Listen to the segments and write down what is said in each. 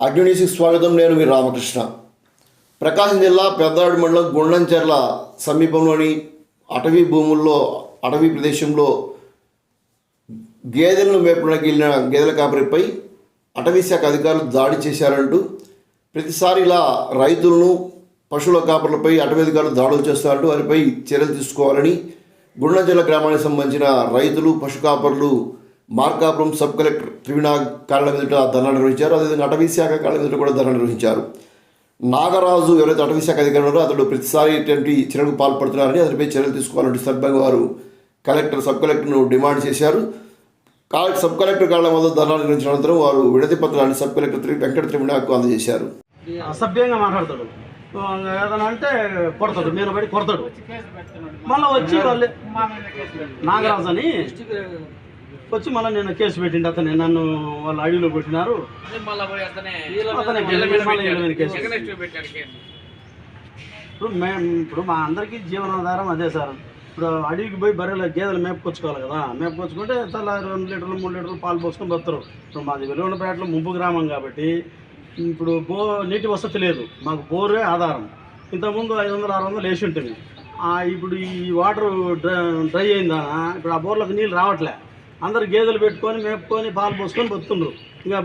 అగ్నినీసి స్వాగతం నేను మీ రామకృష్ణ. ప్రకాశం జిల్లా పెద్దాడు మండలం గుండంచెర్ల సమీపంలోని అటవీ భూముల్లో అటవీ ప్రదేశంలో గేదెలను మేపడానికి వెళ్ళిన గేదెల కాపరిపై అటవీ శాఖ అధికారులు దాడి చేశారంటూ ప్రతిసారి ఇలా రైతులను పశువుల కాపర్లపై అటవీ అధికారులు దాడులు చేస్తారంటూ వారిపై చర్యలు తీసుకోవాలని గుండంచెర్ల గ్రామానికి సంబంధించిన రైతులు పశు కాపర్లు మార్కాపురం సబ్ కలెక్టర్ త్రివిణ కార్యాలయం ఎదుట ధర్నా నిర్వహించారు. అదేవిధంగా అటవీ శాఖ కార్యాలయం ఎదుట కూడా ధర్నా నిర్వహించారు. నాగరాజు ఎవరైతే అటవీ శాఖ అధికారి ఉన్నారో అతడు ప్రతిసారి ఇటువంటి చర్యలకు పాల్పడుతున్నారని అతనిపై చర్యలు తీసుకోవాలంటూ సందర్భంగా వారు కలెక్టర్ సబ్ కలెక్టర్ను డిమాండ్ చేశారు. కా- సబ్ కలెక్టర్ కార్యాలయం వద్ద ధర్నా నిర్వహించిన అనంతరం వారు విడతి పత్రాన్ని సబ్ కలెక్టర్ వెంకట త్రివినాకు అందజేశారు. అసభ్యంగా మాట్లాడతాడు. ఏదైనా అంటే కొడతాడు మీరు పడి కొడతాడు. మళ్ళీ వచ్చి నాగరాజు అని వచ్చి మళ్ళీ నేను కేసు పెట్టిండు. అతను నన్ను వాళ్ళు అడవిలో కొట్టినారు అతనే కేసు కేసు. ఇప్పుడు మేము ఇప్పుడు మా అందరికీ జీవనాధారం అదే సార్. ఇప్పుడు అడవికి పోయి బర్రెలు గేదెలు మేపుకొచ్చుకోవాలి కదా. మేపుకొచ్చుకుంటే తెల్లారి రెండు లీటర్లు మూడు లీటర్లు పాలు పోసుకొని బతురు. ఇప్పుడు మాది వెలువనపేటలో ముంపు గ్రామం కాబట్టి ఇప్పుడు బో నీటి వసతి లేదు. మాకు బోరే ఆధారం. ఇంతకుముందు ఐదు వందలు ఆరు వందలు వేసి ఉంటుంది. ఇప్పుడు ఈ వాటర్ డ్రై డ్రై అయిందా? ఇప్పుడు ఆ బోర్లకు నీళ్ళు రావట్లే. అందరు గేదెలు పెట్టుకొని మేపుకొని పాలు పోసుకొని బతుకుండ్రు. ఇంకా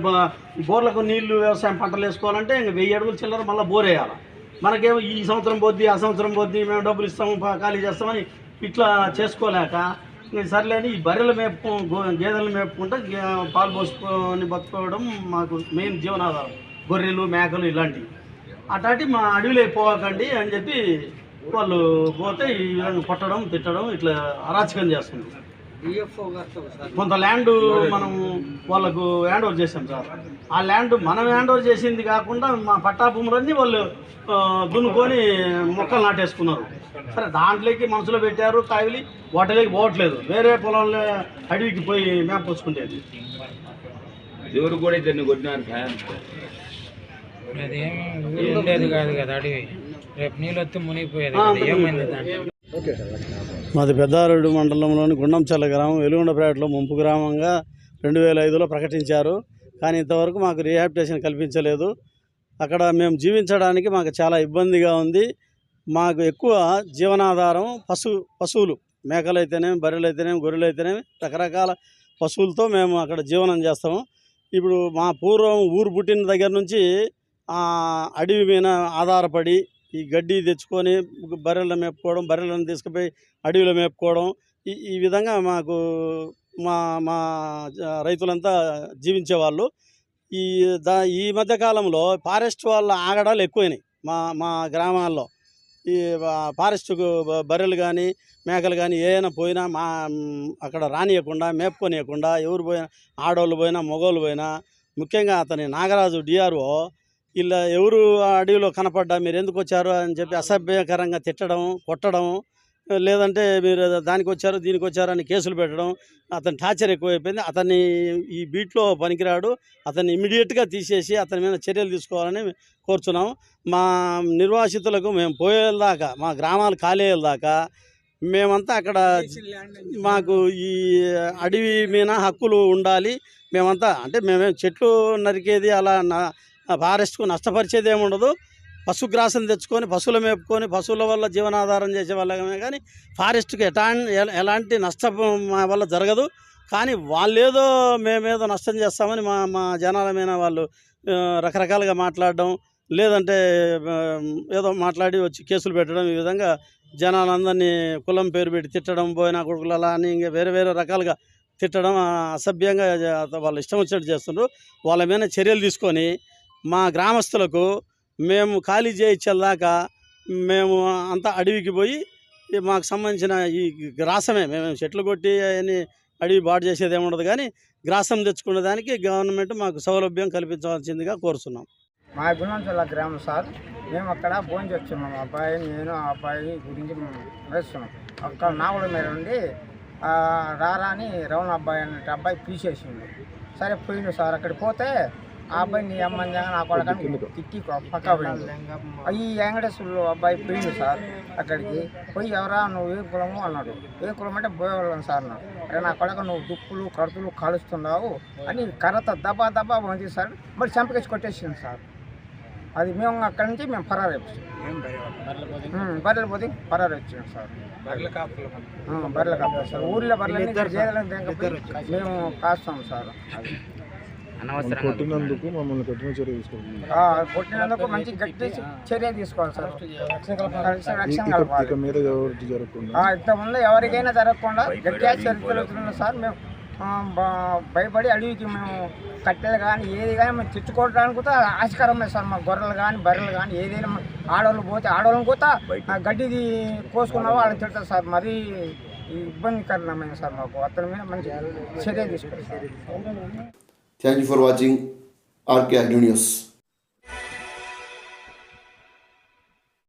బోర్లకు నీళ్ళు వ్యవసాయం పంటలు వేసుకోవాలంటే ఇంకా వెయ్యి అడుగులు చిల్లర మళ్ళీ బోర్ వేయాలి. మనకేమో ఈ సంవత్సరం పోద్ది ఆ సంవత్సరం పోద్ది మేము డబ్బులు ఇస్తాము ఖాళీ చేస్తామని ఇట్లా చేసుకోలేక ఇంక సర్లేని ఈ బర్రెలు మేపు గో- గేదెలు మేపుకుంటే పాలు పోసుకొని బతుకోవడం మాకు మెయిన్ జీవనాధారం. గొర్రెలు మేకలు ఇలాంటివి. అట్లాంటి మా అడవిలో పోకండి అని చెప్పి వాళ్ళు పోతే ఈ విధంగా కొట్టడం తిట్టడం ఇట్లా అరాచకం చేస్తుంది కొంత ల్యాండ్ మనం వాళ్ళకు హ్యాండ్ ఓవర్ చేసాం సార్. ఆ ల్యాండ్ మనం హ్యాండ్ ఓవర్ చేసింది కాకుండా మా పట్టా భూములన్నీ వాళ్ళు దున్నుకొని మొక్కలు నాటేసుకున్నారు. సరే దాంట్లోకి మనసులో పెట్టారు కాయలు వాటిలోకి పోవట్లేదు. వేరే పొలంలో అడవికి పోయి మేపుకొచ్చుకునేది ఎవరు కూడా ఇద్దరిని కొట్టినారు ఫ్యాన్ అదేం ఉండేది కాదు కదా అడవి. రేపు నీళ్ళు వస్తే మునిగిపోయేది. ఏమైంది దాంట్లో? మాది పెద్దారెడ్డి మండలంలోని గుండంచల్ల గ్రామం వెలుగుండపేటలో ముంపు గ్రామంగా రెండు వేల ఐదులో ప్రకటించారు. కానీ ఇంతవరకు మాకు రీహాబిటేషన్ కల్పించలేదు. అక్కడ మేము జీవించడానికి మాకు చాలా ఇబ్బందిగా ఉంది. మాకు ఎక్కువ జీవనాధారం పశు పశువులు మేకలు అయితేనేమి బర్రెలు అయితేనేమి గొర్రెలు అయితేనేమి రకరకాల పశువులతో మేము అక్కడ జీవనం చేస్తాము. ఇప్పుడు మా పూర్వం ఊరు పుట్టిన దగ్గర నుంచి అడవి మీద ఆధారపడి ఈ గడ్డి తెచ్చుకొని బర్రెలను మేపుకోవడం బర్రెలను తీసుకుపోయి అడవిలో మేపుకోవడం ఈ ఈ విధంగా మాకు మా మా రైతులంతా జీవించేవాళ్ళు. ఈ దా ఈ మధ్యకాలంలో ఫారెస్ట్ వాళ్ళ ఆగడాలు ఎక్కువైనాయి మా మా గ్రామాల్లో. ఈ ఫారెస్ట్ ఫారెస్ట్కు బర్రెలు కానీ మేకలు కానీ ఏమైనా పోయినా మా అక్కడ రానియకుండా మేపుకొనియకుండా ఎవరు పోయినా ఆడవాళ్ళు పోయినా మగవాళ్ళు పోయినా ముఖ్యంగా అతని నాగరాజు డిఆర్ఓ ఇలా ఎవరు ఆ అడవిలో కనపడ్డా మీరు ఎందుకు వచ్చారు అని చెప్పి అసభ్యకరంగా తిట్టడం కొట్టడం లేదంటే మీరు దానికి వచ్చారు దీనికి వచ్చారు అని కేసులు పెట్టడం అతని టార్చర్ ఎక్కువైపోయింది. అతన్ని ఈ బీట్లో పనికిరాడు. అతన్ని ఇమీడియట్గా తీసేసి అతని మీద చర్యలు తీసుకోవాలని కోరుచున్నాం మా నిర్వాసితులకు మేము పోయేదాకా మా గ్రామాలు ఖాళీ అయ్యేదాకా మేమంతా అక్కడ మాకు ఈ అడవి మీద హక్కులు ఉండాలి. మేమంతా అంటే మేమేం చెట్లు నరికేది అలా నా ఫారెస్ట్కు నష్టపరిచేది ఏమి ఉండదు పశుగ్రాసం తెచ్చుకొని పశువులు మేపుకొని పశువుల వల్ల జీవనాధారం చేసే వాళ్ళమే కానీ ఫారెస్ట్కి ఎటా ఎలాంటి నష్టం మా వల్ల జరగదు. కానీ వాళ్ళేదో మేమేదో నష్టం చేస్తామని మా మా జనాల మీద వాళ్ళు రకరకాలుగా మాట్లాడడం లేదంటే ఏదో మాట్లాడి వచ్చి కేసులు పెట్టడం ఈ విధంగా జనాలందరినీ కులం పేరు పెట్టి తిట్టడం పోయినా కొడుకులు అలా అని ఇంకా వేరే వేరే రకాలుగా తిట్టడం అసభ్యంగా వాళ్ళు ఇష్టం వచ్చినట్టు చేస్తున్నారు వాళ్ళ మీద చర్యలు తీసుకొని మా గ్రామస్తులకు మేము ఖాళీ చేయించేదాకా మేము అంతా అడవికి పోయి మాకు సంబంధించిన ఈ గ్రాసమే మేము చెట్లు కొట్టి అవన్నీ అడవి బాటు చేసేది ఏమి ఉండదు కానీ గ్రాసం తెచ్చుకునే దానికి గవర్నమెంట్ మాకు సౌలభ్యం కల్పించవలసిందిగా కోరుతున్నాం మా గుణంచల గ్రామం సార్ మేము అక్కడ భోజనం చేస్తున్నాం. మా అబ్బాయి నేను ఆ అబ్బాయి గురించి వేస్తున్నాం అక్కడ నాగుల మీద ఉండి ఆ, రారా అని రవణ అబ్బాయి అన్నట్టు అబ్బాయి పీసేసిండు. సరే పోయిండు సార్ అక్కడికి పోతే ఆ అబ్బాయి నీ అమ్మని నా కొడకని తిట్టి పక్క ఈ వెంకటేశ్వరులు అబ్బాయి పోయిండు సార్ అక్కడికి. పోయి ఎవరా? నువ్వు ఏ కులము? అన్నాడు. ఏ కులం అంటే బోయవాళ్ళం సార్ అన్నాడు. "రే నా కొడక నువ్వు దుప్పులు కడుతులు కాలుస్తున్నావు అని కర్రతో దబా దబా ఉంది సార్ మరి చంపకేసి కొట్టేసింది సార్. అది మేము అక్కడి నుంచి మేము పరారు బర్రెలు పోతే పరారు వచ్చినాం సార్. బర్రెల కాపులు సార్. ఊర్లో బర్రెలు మేము కాస్తాం సార్. అది. కొట్టినందుకు మమ్మల్ని కఠిన చర్య తీసుకోవాలి ఆ, కొట్టినందుకు మంచి గట్టి చర్య తీసుకోవాలి సార్. రక్షణ రక్షణ ఇక కలపాలి. ఇక మీద ఎవరికి జరగకుండా. ఆ, ఇంతకుముందు ఎవరికైనా జరగకుండా గట్టిగా చరిత్రలుతున్నాం సార్. మేము భయపడి అడవికి మేము కట్టెలు కానీ ఏది కానీ మేము తెచ్చుకోవడానికి కూడా ఆస్కారమే సార్. మా గొర్రెలు కానీ బర్రెలు కానీ ఏదైనా ఆడవాళ్ళు పోతే ఆడవాళ్ళని కూడా ఆ గడ్డిది కోసుకున్న వాళ్ళని తిడతారు సార్. మరీ ఇబ్బందికరమైన సార్ మాకు. అతని మీద మంచి చర్య తీసుకోవాలి Thank you for watching RK News.